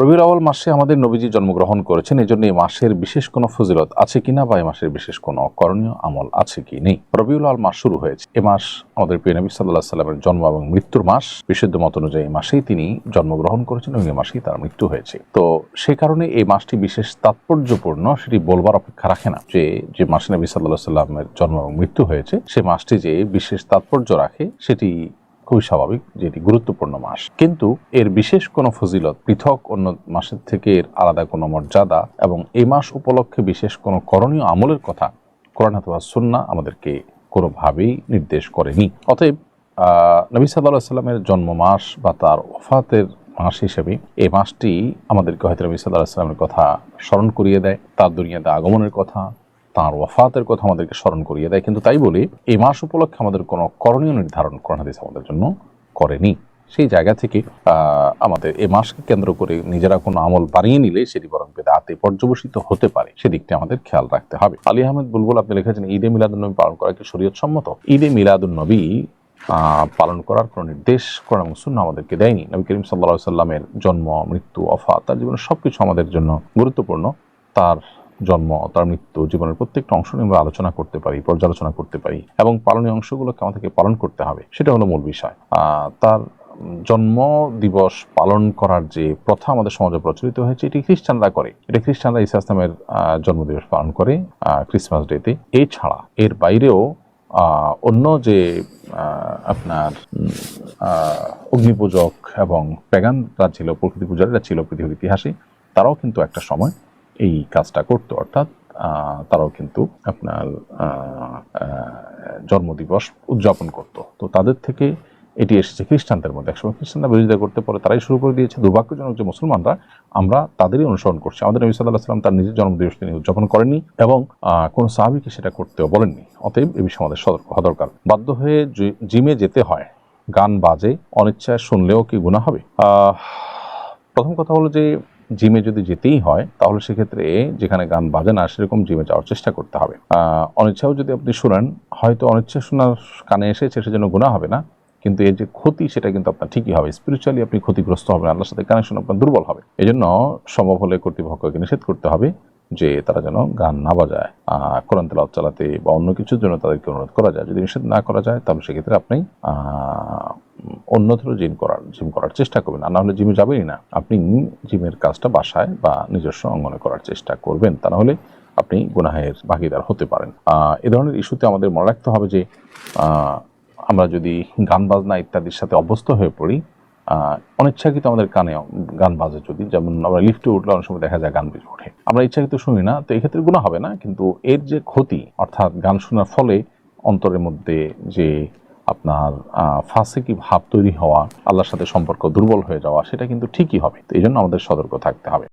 রবিউল আওয়াল মাসে আমাদের নবীজি জন্মগ্রহণ করেছেন এই জন্য এই মাসের বিশেষ কোনো ফজিলত আছে কিনা বা এই মাসের বিশেষ কোনো করণীয় আমল আছে কি নেই? রবিউল আল মাস শুরু হয়েছে। এ মাস আমাদের প্রিয় নবী সাল্লাহ সাল্লামের জন্ম এবং মৃত্যুর মাস। বিশুদ্ধ মত অনুযায়ী মাসেই তিনি জন্মগ্রহণ করেছেন এবং এই মাসেই তার মৃত্যু হয়েছে। তো সেই কারণে এই মাসটি বিশেষ তাৎপর্যপূর্ণ সেটি বলবার অপেক্ষা রাখে না যে যে মাসে নবী সাল্লাহ সাল্লামের জন্ম এবং মৃত্যু হয়েছে, সে মাসটি যে বিশেষ তাৎপর্য রাখে, সেটি খুবই স্বাভাবিক যে এটি গুরুত্বপূর্ণ মাস। কিন্তু এর বিশেষ কোনো ফজিলত পৃথক অন্য মাসের থেকে এর আলাদা কোনো মর্যাদা এবং এই মাস উপলক্ষে বিশেষ কোনো করণীয় আমলের কথা কোরআন অথবা সুন্না আমাদেরকে কোনোভাবেই নির্দেশ করেনি। অতএব নবী সাল্লাহ সাল্লামের জন্ম মাস বা তার ওফাতের মাস হিসেবে এই মাসটি আমাদেরকে হয়তো নবী সাল্লাহ সাল্লামের কথা স্মরণ করিয়ে দেয়, তার দুনিয়াতে আগমনের কথা তার ওয়াফাতের কথা আমাদেরকে স্মরণ করিয়ে দেয়। কিন্তু তাই বলে এই মাস উপলক্ষে আমাদের কোনো করণীয় নির্ধারণ কোরআন হাদিস আমাদের জন্য করেনি। সেই জায়গা থেকে আমাদের এ মাসকে কেন্দ্র করে নিজেরা কোনো আমল বানিয়ে নিলে সেটি বরং বেদাতে পর্যবসিত হতে পারে। সেদিকটি আমাদের খেয়াল রাখতে হবে। আলী আহমেদ বুলবুল আপনি লিখেছেন ঈদে মিলাদুন্নবী পালন করা কি শরীয়ত সম্মত ঈদে মিলাদুন্নবী আহ, পালন করার কোনো নির্দেশ কোরআন সুন্নাহ আমাদেরকে দেয়নি। নবী করিম সাল্লা সাল্লামের জন্ম মৃত্যু অফা তার জীবনের সবকিছু আমাদের জন্য গুরুত্বপূর্ণ। তার জন্ম, তার মৃত্যু, জীবনের প্রত্যেকটা অংশ নিয়ে আমরা আলোচনা করতে পারি, পর্যালোচনা করতে পারি এবং পালনীয় অংশগুলোকে আমাদেরকে পালন করতে হবে, সেটা হলো মূল বিষয়। তার জন্ম দিবস পালন করার যে প্রথা আমাদের সমাজে প্রচলিত হয়েছে, এটি খ্রিস্টানরা করে। এটা খ্রিস্টানরা ইসা ইসলামের জন্মদিবস পালন করে ক্রিসমাস ডেতে এছাড়া এর বাইরেও অন্য যে আপনার অগ্নিপূজক এবং প্যাগানরা ছিল, প্রকৃতি পূজারীরা ছিল পৃথিবীর ইতিহাসে, তারাও কিন্তু একটা সময় এই কাজটা করতো, অর্থাৎ তারাও কিন্তু আপনার জন্মদিবস উদযাপন করত। তো তাদের থেকে এটি এসেছে খ্রিস্টানদের মধ্যে। একসময় খ্রিস্টানরা বিরোধিতা করতে পারে, তারাই শুরু করে দিয়েছে। দুর্ভাগ্যজনক যে মুসলমানরা, আমরা তাদেরই অনুসরণ করছি। আমাদের নবী সাল্লাহ সাল্লাম তার নিজের জন্মদিবস তিনি উদযাপন করেননি এবং কোনো সাহাবিকে সেটা করতেও বলেননি। অতএব এ বিষয়ে আমাদের সতর্ক হওয়া দরকার। বাধ্য হয়ে জিমে যেতে হয়, গান বাজে, অনিচ্ছায় শুনলেও কি গুণা হবে? প্রথম কথা হলো যে জিমে যদি যেতেই হয়, তাহলে সেক্ষেত্রে যেখানে গান বাজে না, সেরকম জিমে যাওয়ার চেষ্টা করতে হবে। অনিচ্ছাও যদি আপনি শোনেন, হয়তো অনিচ্ছা শোনার কানে এসেছে সেজন্য গুণা হবে না, কিন্তু এর যে ক্ষতি, সেটা কিন্তু আপনার ঠিকই হবে। স্পিরিচুয়ালি আপনি ক্ষতিগ্রস্ত হবেন, আল্লাহর সাথে কানেকশন আপনার দুর্বল হবে। এই জন্য সম্ভব হলে কর্তৃপক্ষকে নিষেধ করতে হবে যে, তারা যেন গান না বাজায়। কোরআন তেলাওয়াত চালাতে বা অন্য কিছুর জন্য তাদেরকে অনুরোধ করা যায়। যদি নিষেধ না করা যায়, তাহলে সেক্ষেত্রে আপনি অন্যত্র জিম করার জিম করার চেষ্টা করবেন। আর না হলে জিমে যাবেনই না। আপনি জিমের কাজটা বাসায় বা নিজস্ব অঙ্গনে করার চেষ্টা করবেন। তা না হলে আপনি গুনাহের ভাগিদার হতে পারেন। এ ধরনের ইস্যুতে আমাদের মনে রাখতে হবে যে আমরা যদি গান বাজনা ইত্যাদির সাথে অভ্যস্ত হয়ে পড়ি অনিচ্ছাকৃত আমাদের কানে গান বাজে যদি, যেমন আমরা লিফটে উঠলে অনেক সময় দেখা যায় গান বেজে ওঠে। আমরা ইচ্ছাকৃত শুনি না, তো এক্ষেত্রে গুণা হবে না। কিন্তু এর যে ক্ষতি, অর্থাৎ গান শোনার ফলে অন্তরের মধ্যে যে আপনার ফাঁসে কি ভাব তৈরি হওয়া, আল্লাহর সাথে সম্পর্ক দুর্বল হয়ে যাওয়া, সেটা কিন্তু ঠিকই হবে। তো এই জন্য আমাদের সতর্ক থাকতে হবে।